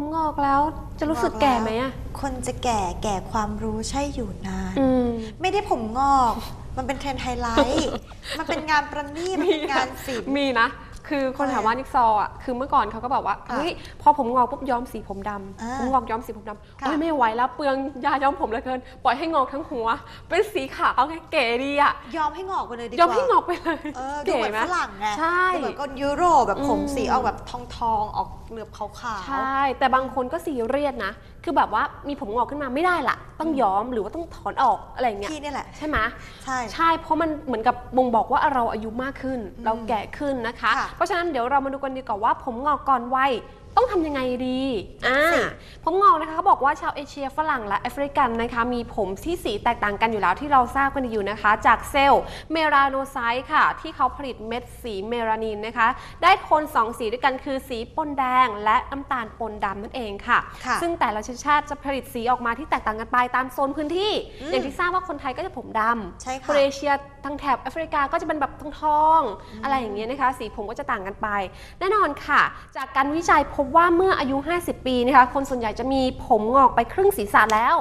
ผมงอกแล้ว จะรู้สึกแก่ไหมอะคนจะแก่แก่ความรู้ใช่อยู่นาน อืม ไม่ได้ผมงอก มันเป็นเทรนด์ไฮไลท์ มันเป็นงานประณีตมันเป็นงานศิลป์ มีนะ คือคนถามว่านิกซออะคือเมื่อก่อนเขาก็แบบว่าค่ะเฮ้ยพอผมงอกปุ๊บย้อมสีผมดอ่าำผมงอกย้อมสีผมดำค่ะเฮ้ยไม่ไหวแล้วเปลืองยาย้อมผมเหลือเกิน ปล่อยให้งอกทั้งหัว เป็นสีขาวไงเก๋ดีอะยอมให้งอกไปเลยดีกย้อว่ามให้งอกไปเลยเออดูเก๋เหมือนไหมฝรั่งไงใช่ดูเหมือนคนยุโรปแบบผมอืมสีออกแบบทองทองๆออกเหลือบขาวๆใช่ แต่บางคนก็ซีเรียสนะคือแบบว่ามีผมงอกขึ้นมาไม่ได้ละต้องย้อมหรือว่าต้องถอนออกอะไรอย่างเงี้ยพี่นี่แหละใช่ไหมใช่ใช่เพราะมันเหมือนกับบ่งบอกว่าเราอายุมากขึ้น เราแก่ขึ้นนะคะค่ะเพราะฉะนั้นเดี๋ยวเรามาดูกันดีกว่าว่า ผมงอกก่อนวัยต้องทำยังไงดีอ่าสิผมงอกนะคะเขาบอกว่าชาวเอเชียฝรั่งและแอฟริกันนะคะมีผมที่สีแตกต่างกันอยู่แล้วที่เราทราบกันอยู่นะคะ จากเซลล์เมลาโนไซต์ค่ะ ที่เขาผลิตเม็ดสีเมลานินนะคะ ได้โทนสองสีด้วยกันคือสีปนแดงและน้ำตาลปนดำนั่นเองค่ะค่ะซึ่งแต่ละชนชาติจะผลิตสีออกมาที่แตกต่างกันไปตามโซนพื้นที่อืมอย่างที่ทราบว่าคนไทยก็จะผมดำใช่ค่ะคนเอเชียทางแถบแอฟริกาก็จะเป็นแบบทองทองๆอะไรอย่างเงี้ยนะคะ สีผมก็จะต่างกันไป แน่นอนค่ะ จากการวิจัยพบว่าเมื่ออายุ 50 ปีนะคะ คนส่วนใหญ่จะมีผมงอกไปครึ่งศีรษะแล้ว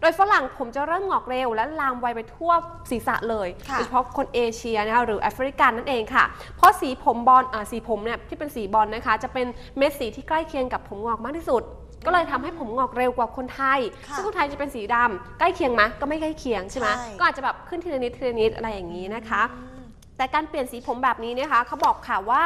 โดยฝรั่งผมจะเริ่มงอกเร็ว และลามไวไปทั่วศีรษะเลยค่ะโดยเฉพาะคนเอเชียนะคะหรือแอฟริกันนั่นเองค่ะ เพราะสีผมบอลอ่าสีผมเนี่ยที่เป็นสีบอลนะคะ จะเป็นเม็ดสีที่ใกล้เคียงกับผมงอกมากที่สุด ก็เลยทำให้ผมงอกเร็วกว่าคนไทยค่ะซึ่งคนไทยจะเป็นสีดำใกล้เคียงไหมก็ไม่ใกล้เคียงใช่ไหมใช่ ก็อาจจะแบบขึ้นทีละนิดทีละนิดอะไรอย่างนี้นะคะอืมแต่การเปลี่ยนสีผมแบบนี้นะคะเขาบอกค่ะว่า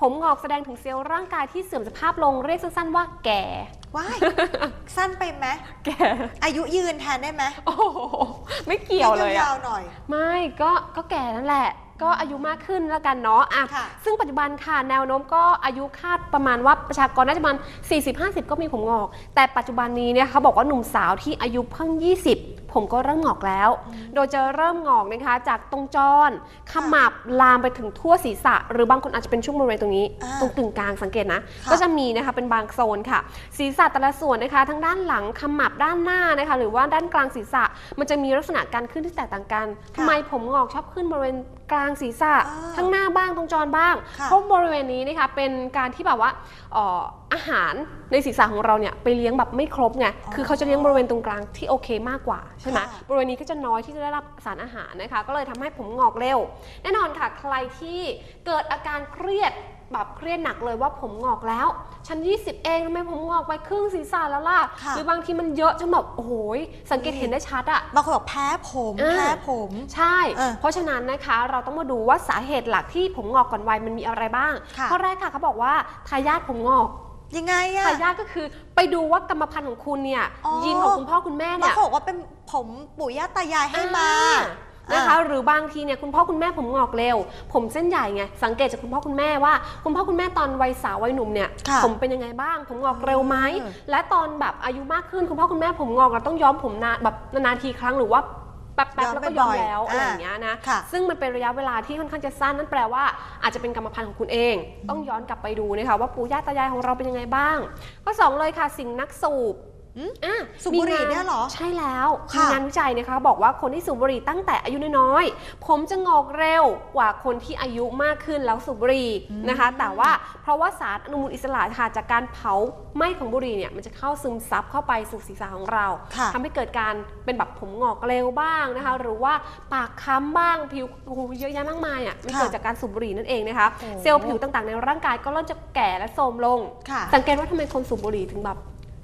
ผมงอกแสดงถึงเซลล์ร่างกายที่เสื่อมสภาพลงเรียกสั้นๆว่าแก่ ว้าย สั้นไปไหมแก่ อายุยืนแทนได้ไหมโอ้โหไม่เกี่ยวเลยให้อะยาวๆหน่อย ไม่ก็ก็แก่นั่นแหละ ก็อายุมากขึ้นแล้วกันเนาะอะค่ะ ซึ่งปัจจุบันค่ะแนวโน้มก็อายุคาดประมาณว่าประชากรน่าจะประมาณ 40-50 ก็มีผมงอก แต่ปัจจุบันนี้เนี่ยเขาบอกว่าหนุ่มสาวที่อายุเพิ่ง 20 ผมก็เริ่มงอกแล้ว โดยจะเริ่มงอกนะคะ จากตรงจรขมับลามไปถึงทั่วศีรษะ หรือบางคนอาจจะเป็นช่วงบริเวณตรงนี้ อ่าตรงกึ่งกลางสังเกตนะ ค่ะก็จะมีนะคะเป็นบางโซนค่ะ ศีรษะแต่ละส่วนนะคะ ทั้งด้านหลังขมับด้านหน้านะคะ หรือว่าด้านกลางศีรษะ มันจะมีลักษณะการขึ้นที่แตกต่างกันทำไมผมงอกชอบขึ้นบริเวณ กลางศีรษะอ่าทั้งหน้าบ้างตรงจรบ้างค่ะเพราะบริเวณนี้นะคะเป็นการที่แบบว่าเอ่ออาหารในศีรษะของเราเนี่ยไปเลี้ยงแบบไม่ครบไงอ๋อคือเขาจะเลี้ยงบริเวณตรงกลางที่โอเคมากกว่าใช่ไหมค่ะ บริเวณนี้ก็จะน้อยที่จะได้รับสารอาหารนะคะ ก็เลยทำให้ผมงอกเร็ว แน่นอนค่ะ ใครที่เกิดอาการเครียด แบบเครียดหนักเลยว่าผมงอกแล้วฉัน20 เองทำไมผมงอกไปครึ่งศีรษะแล้วล่ะ ค่ะ หรือบางทีมันเยอะจนแบบโอ้โหยสังเกตเห็นได้ชัดอะ บางคนบอกแพ้ผมอ่าแพ้ผม ใช่ เออเพราะฉะนั้นนะคะเราต้องมาดูว่าสาเหตุหลักที่ผมงอกก่อนวัยมันมีอะไรบ้างค่ะ ข้อแรกค่ะเขาบอกว่าทายาทผมงอกยังไงอะ ทายาทก็คือไปดูว่ากรรมพันธุ์ของคุณเนี่ยอ๋อ ยีนของคุณพ่อคุณแม่บางเนี่ย คนบอกว่าเป็นผมปู่ย่าตายายให้มา อ่ นะคะ หรือบางทีเนี่ยคุณพ่อคุณแม่ผมงอกเร็ว ผมเส้นใหญ่ไงสังเกตจากคุณพ่อคุณแม่ว่า คุณพ่อคุณแม่ตอนวัยสาววัยหนุ่มเนี่ยค่ะผมเป็นยังไงบ้าง ผมงอกเร็วไหมอืมและตอนแบบอายุมากขึ้นคุณพ่อคุณแม่ผมงอกเราต้องย้อมผมนานแบบนานๆทีครั้งหรือว่าแป๊บๆแล้วก็ย้อมแล้วอะไรอย่างเงี้ยนะค่ะ ซึ่งมันเป็นระยะเวลาที่ค่อนข้างจะสั้นนั่นแปลว่าอาจจะเป็นกรรมพันธุ์ของคุณเอง ต้องย้อนกลับไปดูนะคะว่าปู่ย่าตายายของเราเป็นยังไงบ้างข้อสองเลยค่ะสิ่งนักสูบ อืมอะสูบบุหรี่มีงาเนี่ยเหรอ ใช่แล้วค่ะมีงานวิจัยนะคะ บอกว่าคนที่สูบบุหรี่ตั้งแต่อายุน้อยๆ ผมจะงอกเร็วกว่าคนที่อายุมากขึ้นแล้วสูบบุหรี่นะคะ แต่ว่าเพราะว่าสารอนุมูลอิสระค่ะจากการเผาไหม้ของบุหรี่เนี่ยมันจะเข้าซึมซับเข้าไปสู่ศีรษะของเราค่ะ ทำให้เกิดการเป็นแบบผมงอกเร็วบ้างนะคะ หรือว่าปากค้ำบ้างผิวโอ้โหเยอะแยะมากมายอะมันค่ะเกิดจากการสูบบุหรี่นั่นเองนะคะ โอ้ เซลล์ผิวต่างๆ ในร่างกายก็เริ่มจะแก่และโทรมลง ค่ะ สังเกตว่าทำไมคนสูบบุหรี่ถึงแบบ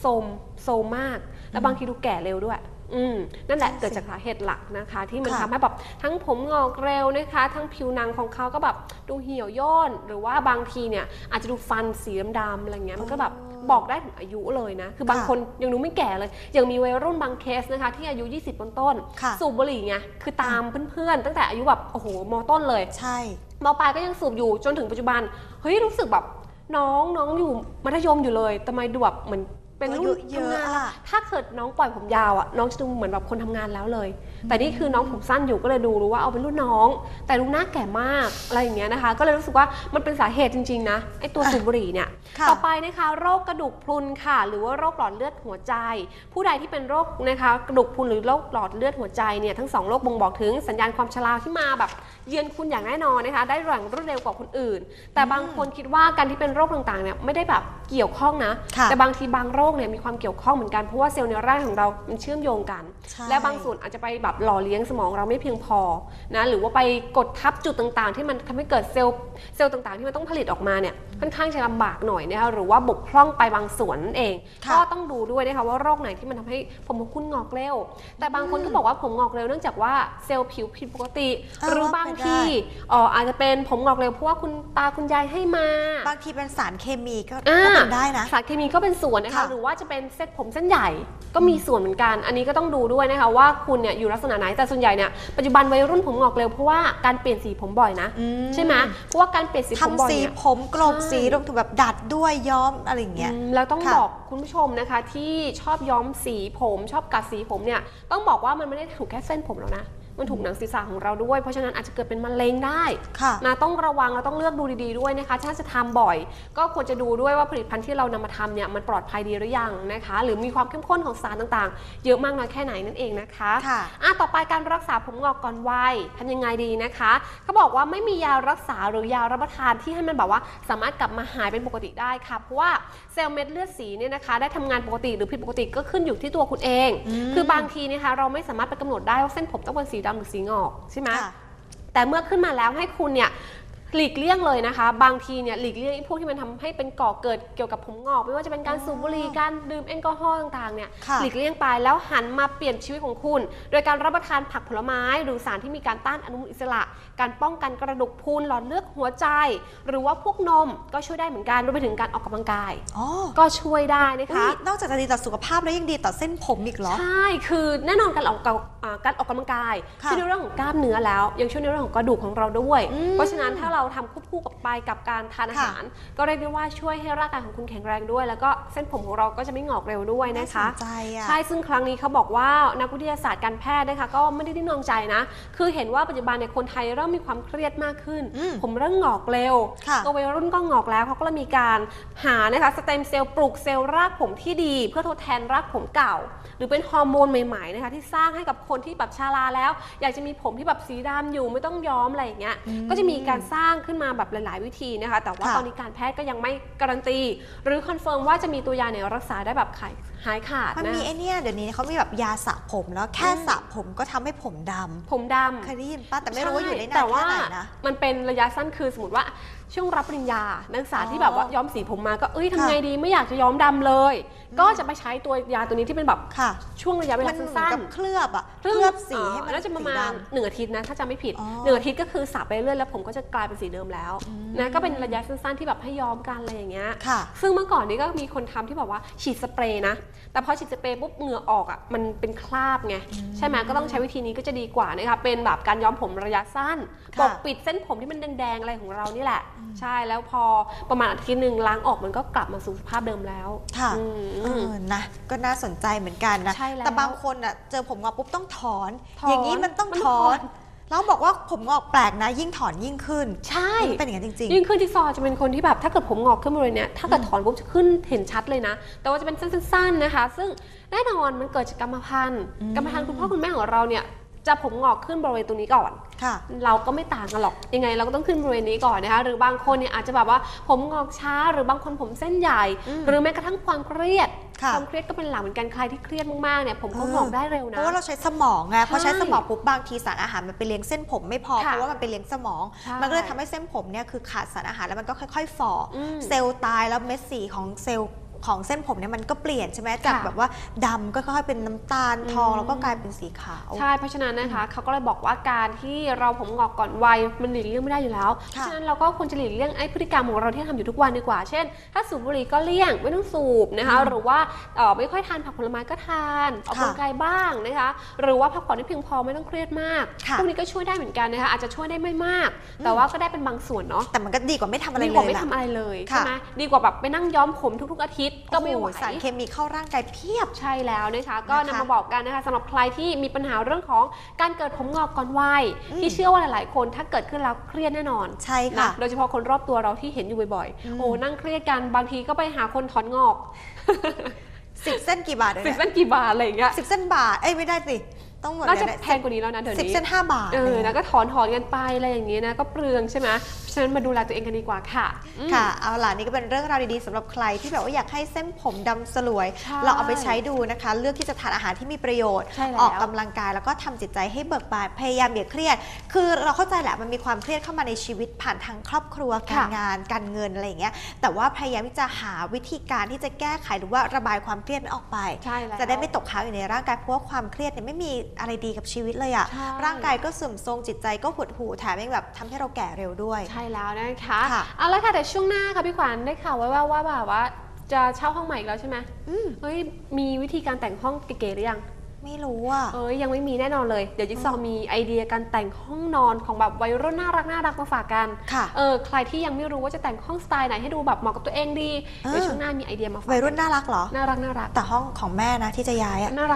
โทรมโทรมมาก แล้วบางทีดูแก่เร็วด้วย อืมนั่นแหละใช่สิเกิดจากสาเหตุหลักนะคะ ที่มันค่ะทำให้แบบทั้งผมงอกเร็วนะคะ ทั้งผิวหนังของเขาก็แบบดูเหี่ยวย่นหรือว่าบางทีเนี่ยอาจจะดูฟันสีดำๆอะไรเงี้ยมันก็แบบบอกได้ถึงอายุเลยนะ คือบางค่ะคนยังดูไม่แก่เลย ยังมีวัยรุ่นบางเคสนะคะ ที่อายุ 20ต้นๆค่ะสูบบุหรี่ไง คือตามเพื่อนๆ ตั้งแต่อายุแบบ โอ้โห มต้นเลย ใช่มปลายก็ยังสูบอยู่จนถึงปัจจุบัน เฮ้ย รู้สึกแบบน้องน้องอยู่มัธยมอยู่เลยทำไมดูแบบเหมือน เป็นตัวรุ่นเยอะทำงานๆแล้วอะถ้าเกิดน้องปล่อยผมยาวอะน้องจะดูเหมือนแบบคนทำงานแล้วเลย แต่นี่คือน้องผมสั้นอยู่ก็เลยดูรู้ว่าเอาเป็นรุ่นน้อง แต่ดูหน้าแก่มากอะไรอย่างเงี้ยนะคะ ก็เลยรู้สึกว่ามันเป็นสาเหตุจริงๆนะไอตัวสูบบุหรี่เนี่ยค่ะต่อไปนะคะ โรคกระดูกพรุนค่ะ หรือว่าโรคหลอดเลือดหัวใจ ผู้ใดที่เป็นโรคนะคะกระดูกพรุนหรือโรคหลอดเลือดหัวใจเนี่ยทั้งสองโรคบ่งบอกถึงสัญญาณความชราที่มาแบบเยือนคุณอย่างแน่นอนนะคะ ได้อย่างรวดเร็วกว่าคนอื่น แต่บางคนคิดว่าการที่เป็นโรคต่างๆเนี่ยไม่ได้แบบเกี่ยวข้องนะค่ะแต่บางทีบางโรคเนี่ยมีความเกี่ยวข้องเหมือนกันเพราะว่าเซลล์ในร่างของเรา มันเชื่อมโยงกัน ใช่ และบางส่วนอาจจะไปแบบหล่อเลี้ยงสมองเราไม่เพียงพอนะหรือว่าไปกดทับจุดต่างๆ ที่มันทำให้เกิดเซลล์เซลล์ต่างๆ ที่มันต้องผลิตออกมาเนี่ย ค่อนข้างจะลำบากหน่อยนะคะหรือว่าบกพร่องไปบางส่วนนั่นเอง ค่ะก็ต้องดูด้วยนะคะว่าโรคไหนที่มันทำให้ผมของคุณงอกเร็ว แต่บางคนก็บอกว่าผมงอกเร็วเนื่องจากว่าเซลล์ผิวผิดปกติ เออหรือบางเป็นไปได้ ทีเอ่ออาจจะเป็นผมงอกเร็วเพราะว่าคุณตาคุณยายให้มา บางทีเป็นสารเคมีก็อ่า ก็เป็นได้นะ สารเคมีก็เป็นส่วนนะคะค่ะหรือว่าจะเป็นเส้นผมเส้นใหญ่ก็มีส่วนเหมือนกัน อันนี้ก็ต้องดูด้วยนะคะว่าคุณเนี่ยอยู่ลักษณะไหนแต่ส่วนใหญ่เนี่ยปัจจุบันวัยรุ่นผมงอกเร็วเพราะว่าการเปลี่ยนสีผมบ่อยนะ อืม ใช่ไหมเพราะว่าการเปลี่ยนสีผมบ่อยทำสีเนี่ย ผมกลบใช่สีรวมถึงแบบดัดด้วยย้อมอะไรอย่างเงี้ยอืมแล้วต้องค่ะบอกคุณผู้ชมนะคะ ที่ชอบย้อมสีผม ชอบกัดสีผมเนี่ย ต้องบอกว่ามันไม่ได้ถูกแค่เส้นผมแล้วนะ มันถูกหนังศีรษะของเราด้วย เพราะฉะนั้นอาจจะเกิดเป็นมะเร็งได้ค่ะนะต้องระวังเราต้องเลือกดูดีๆด้วยนะคะ ถ้าจะทำบ่อย ก็ควรจะดูด้วยว่าผลิตภัณฑ์ที่เรานำมาทำเนี่ยมันปลอดภัยดีหรือยังนะคะ หรือมีความเข้มข้นของสารต่างๆ เยอะมากน้อยแค่ไหนนั่นเองนะคะค่ะอะต่อไปการรักษาผมงอกก่อนวัยทำยังไงดีนะคะเขาบอกว่าไม่มียารักษาหรือยารับประทานที่ให้มันแบบว่าสามารถกลับมาหายเป็นปกติได้ค่ะเพราะว่าเซลล์เม็ดเลือดสีเนี่ยนะคะ ได้ทำงานปกติหรือผิดปกติก็ขึ้นอยู่ที่ตัวคุณเองอืมคือบางทีนะคะเราไม่สามารถไปกำหนดได้ว่าเส้นผมต้องเป็นสีดำหรือสีงอกใช่ไหมค่ะ แต่เมื่อขึ้นมาแล้วให้คุณเนี่ย หลีกเลี่ยงเลยนะคะ บางทีเนี่ยหลีกเลี่ยงไอ้พวกที่มันทำให้เป็นก่อเกิดเกี่ยวกับผมงอก ไม่ว่าจะเป็นการสูบบุหรี่การดื่มแอลกอฮอล์ต่างๆเนี่ยค่ะหลีกเลี่ยงไปแล้วหันมาเปลี่ยนชีวิตของคุณ โดยการรับประทานผักผลไม้ หรือสารที่มีการต้านอนุมูลอิสระ การป้องกันกระดูกพรุนหลอดเลือดหัวใจ หรือว่าพวกนมก็ช่วยได้เหมือนกันรวมไปถึงการออกกำลังกายอ๋อก็ช่วยได้นะอุ๊คะยนอกจากจะดีต่อสุขภาพแล้วยังดีต่อเส้นผมอีกเหรอใช่คือแน่นอนการออกกำลังอ่าการออกกำลังกายค่ะช่วยในเรื่องของกล้ามเนื้อแล้ว ยังช่วยในเรื่องของกระดูกของเราด้วยอืมเพราะฉะนั้นถ้าเราทำควบคู่กับไปกับการทานอาค่ะหาร ก็เรียกได้ว่าช่วยให้ร่างกายของคุณแข็งแรงด้วย แล้วก็เส้นผมของเราก็จะไม่งอกเร็วด้วยน่านะสคะนใจอะใช่ซึ่งครั้งนี้เขาบอกว่านักวิทยาศาสตร์การแพทย์นะคะก็ไม่ได้นิ่งนอนใจนะ คือเห็นว่าปัจจุบันเนี่ยคนไทยเริ่มมีความเครียดมากขึ้นอืมผมเริ่มงอกเร็วค่ะตัววัยรุ่นก็งอกแล้วเขาก็เลยมีการหานะคะสเต็มเซลล์ปลูกเซลล์รากผมที่ดี เพื่อทดแทนรากผมเก่า หรือเป็นฮอร์โมนใหม่ๆนะคะที่สร้างให้กับคนที่แบบชาราแล้ว อยากจะมีผมที่แบบสีดำอยู่ไม่ต้องย้อมอะไรอย่างเงี้ยอืมก็จะมีการสร้างขึ้นมาแบบหลาย ๆ วิธีนะคะ แต่ว่าค่ะ ตอนนี้การแพทย์ก็ยังไม่การันตี หรือคอนเฟิร์มว่าจะมีตัวยาเนี่ยรักษาได้แบบขายหายขาดมันนะมีไอเนี่ยเดี๋ยวนี้เขามีแบบยาสระผมแล้วแค่สระผมก็ทำให้ผมดำผมดำ เคยได้ยินป้าแต่ไม่รู้ว่าอยู่ได้ใช่นานแต่แค่ว่าไหนนะ มันเป็นระยะสั้นคือสมมติว่า ช่วงรับปริญญา นักศึกษาอ๋อที่แบบว่าย้อมสีผมมาก็เอ้ยทำค่ะไงดีไม่อยากจะย้อมดำเลย ก็จะไปใช้ตัวยาตัวนี้ที่เป็นแบบค่ะช่วงระยะเวมัลานเหมือนสั้นกับๆเคลือบอะเคลือบสีให้มันน่าจะประมาสีณดหนึ่งอาทิตย์นะถ้าจำไม่ผิดอ๋อหนึ่งอาทิตย์ก็คือสระไปเรื่อยแล้วผมก็จะกลายเป็นสีเดิมแล้วอืมนะก็เป็นระยะสั้นๆที่แบบให้ย้อมกันอะไรอย่างเงี้ยค่ะซึ่งเมื่อก่อนนี้ก็มีคนทำที่แบบว่าฉีดสเปรย์นะแต่พอฉีดสเปรย์ปุ๊บเหงื่อออกอะมันเป็นคราบไงใช่ไหมก็ต้องใช้วิธีนี้ก็จะดีกว่านะคะเป็นแบบการย้อมผมระยะสั้นค่ะปกปิดเส้นผมที่มันแดงๆอะไรของเรานี่แหละใช่แล้วพอประมาณอาทิตย์หนึ่งล้างออกมันก็กลับมาสู่สภาพเดิมแล้วค่ะอืมเออนะก็น่าสนใจเหมือนกันนะใช่แล้วแต่บางคนอะเจอผมงอกปุ๊บต้องถอนถอนอย่างนี้มันต้องมันถอถอนนแล้วบอกว่าผมงอกแปลกนะยิ่งถอนยิ่งขึ้น ใช่มันเป็นอย่างนั้นจริงยิ่งขึ้นที่ซอจะเป็นคนที่แบบถ้าเกิดผมงอกขึ้นบริเวณเนี้ยถ้าเกิดถอนปุ๊บจะขึ้นเห็นชัดเลยนะ แต่ว่าจะเป็นสั้นๆนะคะ ซึ่งแน่นอนมันเกิดจากกรรมพันธุ์อืมกรรมพันธุ์คุณพ่อคุณแม่ของเราเนี่ย จะผมงอกขึ้นบริเวณตรงนี้ก่อนๆค่ะเราก็ไม่ต่างกันหรอก ยังไงเราก็ต้องขึ้นบริเวณนี้ก่อนนะคะ หรือบางคนเนี่ยอาจจะแบบว่าผมงอกช้า หรือบางคนผมเส้นใหญ่อืมหรือแม้กระทั่งความเครียดค่ะความเครียดก็เป็นหลักเหมือนกัน ใครที่เครียดมากๆเนี่ยผมก็เอองอกได้เร็วเพนะราะว่าเราใช้สมองไงพอใช้ใช่สมองปุ๊บบางทีสารอาหารมันไปเลี้ยงเส้นผมไม่พอค่ะเพราะว่ามันไปเลี้ยงสมองใช่มันก็เลยทำให้เส้นผมเนี่ยคือขาดสารอาหารแล้วมันก็ค่อย ๆ ฝ่ออมเซลล์ตายแล้วเม็ดสีของเซลล์ ของเส้นผมเนี่ยมันก็เปลี่ยนใช่ไหมจากค่ะแบบว่าดำก็ค่อยๆเป็นน้ำตาลทองอืมแล้วก็กลายเป็นสีขาว ใช่ เพราะฉะนั้นนะคะเขาก็เลยบอกว่าการที่เราผมงอกก่อนวัยมันหลีกเลี่ยงไม่ได้อยู่แล้ว เพค่ะราะฉะนั้นเราก็ควรจะหลีกเลี่ยงไอ้พฤติกรรมของเราที่ทำอยู่ทุกวันดีกว่า เช่น ถ้าสูบบุหรี่ก็เลี่ยงไม่ต้องสูบนะคะ หรือว่าเอ่อไม่ค่อยทานผักผลไม้ก็ทานออกกำลังกายบ้างนะคะ หรือว่าพักผ่อนให้เพียงพอไม่ต้องเครียดมากค่ะพวกนี้ก็ช่วยได้เหมือนกันนะคะอาจจะช่วยได้ไม่มาก แต่ว่าก็ได้เป็นบางส่วนเนาะแต่มันก็ดีกว่าไม่ทำอะไรดีเลกว่ายไม่ล่ะทำอะไรเลยค่ะใช่ไหมดีกว่าแบบไปนั่งย้อมผมทุก ๆอาทิตย์ตก็ไม่ไหวโอ้โสารเคมีเข้าร่างกายเพียบ ใช่แล้วนะคะ ก็นะคะนำมาบอกกันนะคะสำหรับใครที่มีปัญหาเรื่องของการเกิดผมงอกก่อนวัยอืมที่เชื่อว่าหลาย ๆ คนถ้าเกิดขึ้นแล้วเครียดแน่นอนใช่ค่ะนะโดยเฉพาะคนรอบตัวเราที่เห็นอยู่บ่อยอืมๆโอ้นั่งเครียดกันบางทีก็ไปหาคนถอนงอกสิบเส้นกี่บาทเลยสิบนะเส้นกี่บาทอะไรอย่างเงี้ยสิบเส้นบาทเอ้ยไม่ได้สิต้องหมดน่าจะเลยแพงกว่านี้แล้วนะเดี๋ยวสิบนี้เส้นห้าบาทเออเลยแล้วก็ถอนถอนกันไปอะไรอย่างเงี้ยนะก็เปลืองใช่ไหมเพราะฉะนั้นมาดูแลตัวเองกันดีกว่าค่ะอืมค่ะ เอาล่ะนี่ก็เป็นเรื่องราวดีๆสำหรับใครที่แบบว่าอยากให้เส้นผมดำสลวยใช่เราเอาไปใช้ดูนะคะ เลือกที่จะทานอาหารที่มีประโยชน์ใช่แล้วออกกำลังกายแล้วก็ทำจิตใจให้เบิกบานพยายามอย่าเครียด คือเราเข้าใจแหละมันมีความเครียดเข้ามาในชีวิตผ่านทางครอบครัวการค่ะงานการเงินอะไรอย่างเงี้ยแต่ว่าพยายามที่จะหาวิธีการที่จะแก้ไขหรือว่าระบายความเครียดนั้นออกไปใช่แล้วจะได้ไม่ตกค้างอยู่ในร่างกายเพราะว่าความเครียดเนี่ยไม่มีอะไรดีกับชีวิตเลยอะใช่ร่างกายก็เสื่อมโทรมจิตใจก็หดหู่แถมยังแบบทำให้เราแก่เร็วด้วยใช่แล้วนะคะค่ะ เอาละค่ะแต่ช่วงหน้าค่ะพี่ขวัญได้ข่าวไว้ว่าว่าแบบว่าจะเช่าห้องใหม่อีกแล้วใช่ไหมอืมเฮ้ยมีวิธีการแต่งห้องเก๋ๆหรือยัง ไม่รู้อะเอ้ยยังไม่มีแน่นอนเลย เดี๋ยวจิ๊กซอว์มีไอเดียการแต่งห้องนอนของแบบวัยรุ่นน่ารักน่ารักมาฝากกันค่ะ เออใครที่ยังไม่รู้ว่าจะแต่งห้องสไตล์ไหนให้ดูแบบเหมาะกับตัวเองดีเออเดี๋ยวช่วงหน้ามีไอเดียมาฝากวัยรุ่นน่ารักเหรอ น่ารักน่ารักแต่ห้องของแม่นะที่จะย้ายอะน่ารัก